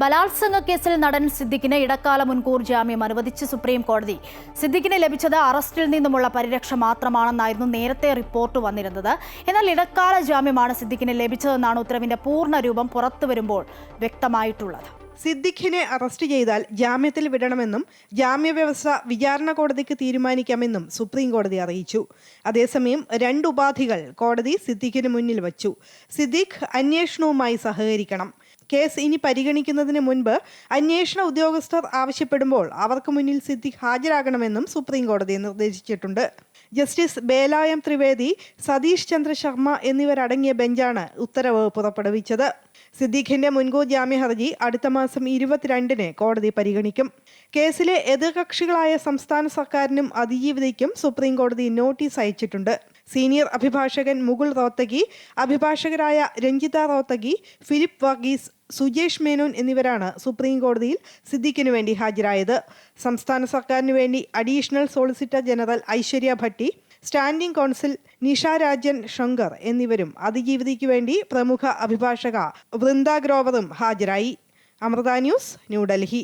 ബലാത്സംഗ കേസിൽ നടൻ സിദ്ദിഖിന് ഇടക്കാല മുൻകൂർ ജാമ്യം അനുവദിച്ച് സുപ്രീം കോടതി. സിദ്ദിഖിന് ലഭിച്ചത് അറസ്റ്റിൽ നിന്നുമുള്ള പരിരക്ഷ മാത്രമാണെന്നായിരുന്നു നേരത്തെ റിപ്പോർട്ട് വന്നിരുന്നത്. എന്നാൽ ഇടക്കാല ജാമ്യമാണ് സിദ്ദിഖിന് ലഭിച്ചതെന്നാണ് ഉത്തരവിന്റെ പൂർണ രൂപം പുറത്തു വരുമ്പോൾ വ്യക്തമായിട്ടുള്ളത്. സിദ്ദിഖിനെ അറസ്റ്റ് ചെയ്താൽ ജാമ്യത്തിൽ വിടണമെന്നും ജാമ്യവ്യവസ്ഥ വിചാരണ കോടതിക്ക് തീരുമാനിക്കാമെന്നും സുപ്രീം കോടതി അറിയിച്ചു. അതേസമയം രണ്ട് ഉപാധികൾ കോടതി സിദ്ദിഖിന് മുന്നിൽ വച്ചു. സിദ്ദിഖ് അന്വേഷണവുമായി സഹകരിക്കണം. കേസ് ഇനി പരിഗണിക്കുന്നതിന് മുൻപ് അന്വേഷണ ഉദ്യോഗസ്ഥർ ആവശ്യപ്പെടുമ്പോൾ അവർക്ക് മുന്നിൽ സിദ്ദിഖ് ഹാജരാകണമെന്നും സുപ്രീം കോടതി നിർദ്ദേശിച്ചിട്ടുണ്ട്. ജസ്റ്റിസ് ബേലായം ത്രിവേദി സതീഷ് ചന്ദ്ര ശർമ്മ എന്നിവരടങ്ങിയ ബെഞ്ചാണ് ഉത്തരവ് പുറപ്പെടുവിച്ചത്. സിദ്ദീഖിന്റെ മുൻകൂർ ജാമ്യ ഹർജി അടുത്ത മാസം ഇരുപത്തിരണ്ടിന് കോടതി പരിഗണിക്കും. കേസിലെ എതിർകക്ഷികളായ സംസ്ഥാന സർക്കാരിനും അതിജീവിതയ്ക്കും സുപ്രീം കോടതി നോട്ടീസ് അയച്ചിട്ടുണ്ട്. സീനിയർ അഭിഭാഷകൻ മുകുൾ റോത്തഗി അഭിഭാഷകരായ രഞ്ജിത റോത്തഗി ഫിലിപ്പ് വർഗീസ് സുജേഷ് മേനോൻ എന്നിവരാണ് സുപ്രീം കോടതിയിൽ സിദ്ദിഖിനു വേണ്ടി ഹാജരായത്. സംസ്ഥാന സർക്കാരിനു വേണ്ടി additional solicitor general Aishwarya Bhati standing counsel Nisha Rajan Shankar എന്നിവരും അതിജീവിതയ്ക്ക് വേണ്ടി പ്രമുഖ അഭിഭാഷക വൃന്ദ ഗ്രോവറും ഹാജരായി. അമൃത ന്യൂസ് ന്യൂഡൽഹി